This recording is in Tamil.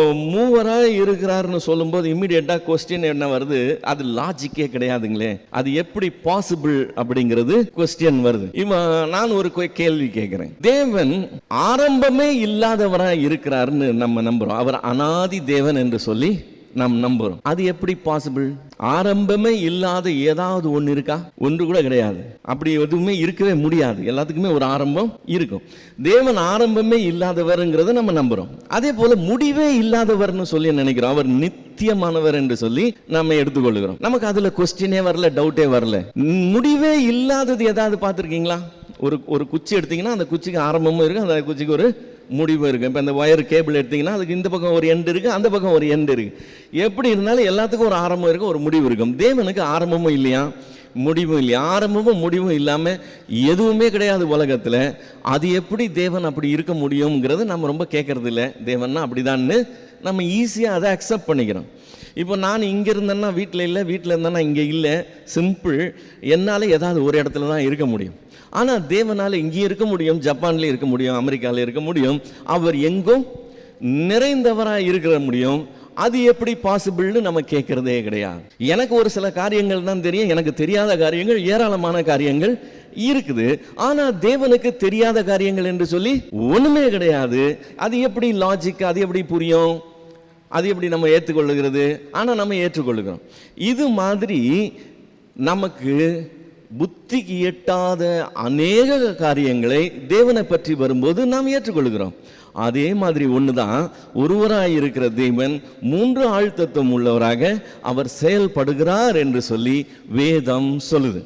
மூவராக இருக்கிறாருன்னு சொல்லும்போது இம்மிடியட்டாக கொஸ்டின் என்ன வருது? அது லாஜிக்கே கிடையாதுங்களே. அது எப்படி பாசிபிள் அப்படிங்கிறது கொஸ்டின் வருது. இவன் நான் ஒரு கேள்வி கேட்கிறேன். தேவன் ஆரம்பமே இல்லாதவராக இருக்கிறாருன்னு நம்ம நம்புறோம். அவர் அனாதி தேவன் என்று சொல்லி நாம் நம்புறோம். அது எப்படி பாசிபிள் ஆரம்பமே இல்லாத ஏதாவது ஒன்று இருக்கா? ஒன்று கூட கிடையாது. அப்படி எதுவுமே இருக்கவே முடியாது. எல்லாத்துக்குமே ஒரு ஆரம்பம் இருக்கும். தேவன் ஆரம்பமே இல்லாதவருங்கிறத நம்ம நம்புறோம். அதே போல முடிவே இல்லாதவர்னு சொல்லி நினைக்கிறோம். அவர் நித்தியமானவர் என்று சொல்லி நம்ம எடுத்துக்கொள்கிறோம். நமக்கு அதுல கொஸ்டினே வரல டவுட்டே வரல. முடிவே இல்லாதது ஏதாவது பார்த்துருக்கீங்களா? ஒரு ஒரு குச்சி எடுத்தீங்கன்னா அந்த குச்சிக்கு ஆரம்பமும் இருக்கும். அந்த குச்சிக்கு ஒரு முடிவு இருக்கும் இப்போ அந்த ஒயர் கேபிள் எடுத்தீங்கன்னா அதுக்கு இந்த பக்கம் ஒரு எண்டு இருக்குது அந்த பக்கம் ஒரு எண்டு இருக்குது எப்படி இருந்தாலும் எல்லாத்துக்கும் ஒரு ஆரம்பம் இருக்கும் ஒரு முடிவு இருக்கும். தேவனுக்கு ஆரம்பமும் இல்லையா? முடிவும் இல்லையா? ஆரம்பமும் முடிவும் இல்லாமல் எதுவுமே கிடையாது உலகத்தில். அது எப்படி தேவன் அப்படி இருக்க முடியுங்கிறது நம்ம ரொம்ப கேட்கறது இல்லை தேவன்னா அப்படிதான்னு நம்ம ஈஸியாக அதை அக்செப்ட் பண்ணிக்கிறோம். இப்போ நான் இங்கே இருந்தேன்னா வீட்டில் இல்லை வீட்டில் இருந்தேன்னா இங்கே இல்லை சிம்பிள் என்னால் ஏதாவது ஒரு இடத்துல தான் இருக்க முடியும். ஆனால் தேவனால் இங்கேயும் இருக்க முடியும் ஜப்பான்லேயும் இருக்க முடியும் அமெரிக்காவில் இருக்க முடியும். அவர் எங்கும் நிறைந்தவராக இருக்கிற முடியும். அது எப்படி பாசிபிள்னு நம்ம கேட்கறதே கிடையாது. எனக்கு ஒரு சில காரியங்கள் தான் தெரியும் எனக்கு தெரியாத காரியங்கள் ஏராளமான காரியங்கள் இருக்குது. ஆனா தேவனுக்கு தெரியாத காரியங்கள் என்று சொல்லி ஒண்ணுமே கிடையாது. அது எப்படி லாஜிக் அது எப்படி புரியும்? அது எப்படி நம்ம ஏற்றுக்கொள்ளுகிறது? ஆனால் நம்ம ஏற்றுக்கொள்ளுகிறோம் இது மாதிரி நமக்கு புத்திக்கு எட்டாத அநேக காரியங்களை தேவனை பற்றி வரும்போது நாம் ஏற்றுக்கொள்கிறோம். அதே மாதிரி ஒன்று தான் ஒருவராக இருக்கிற தேவன் மூன்று ஆழ்த்தத்துவம் உள்ளவராக அவர் செயல்படுகிறார் என்று சொல்லி வேதம் சொல்லுது.